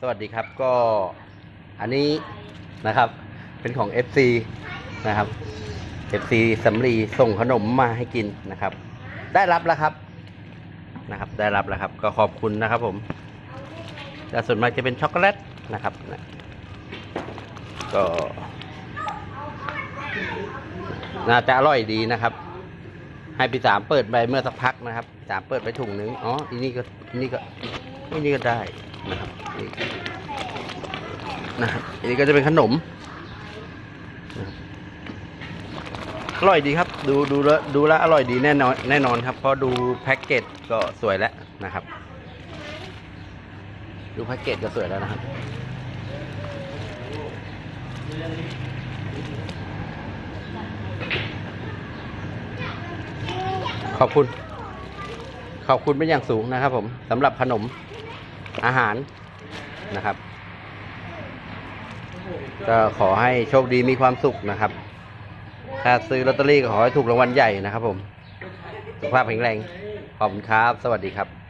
สวัสดีครับก็อันนี้นะครับเป็นของ FC นะครับ FC สำลีส่งขนมมาให้กินนะครับ ได้รับแล้วครับนะครับ ได้รับแล้วครับ ก็ขอบคุณนะครับผมแต่ส่วนมากจะเป็นช็อกโกแลตนะครับนะก็น่าจะอร่อยดีนะครับ ให้พี่สามเปิดไปเมื่อสักพักนะครับสามเปิดไปถุงนึงอ๋ออีนี่ก็อีนี่ก็ อีนี่ก็ได้นะครับนะครับอันนี้ก็จะเป็นขนมอร่อยดีครับ ดูดูแล้วดูแล้วอร่อยดีแน่นอนแน่นอนครับ เพราะดูแพ็กเกจก็สวยแล้วนะครับ ดูแพ็กเกจก็สวยแล้วนะครับขอบคุณ ขอบคุณเป็นอย่างสูงนะครับผมสำหรับขนม อาหารนะครับ ก็ขอให้โชคดีมีความสุขนะครับ ถ้าซื้อลอตเตอรี่ก็ขอให้ถูกรางวัลใหญ่นะครับผม สุขภาพแข็งแรง ขอบคุณครับ สวัสดีครับ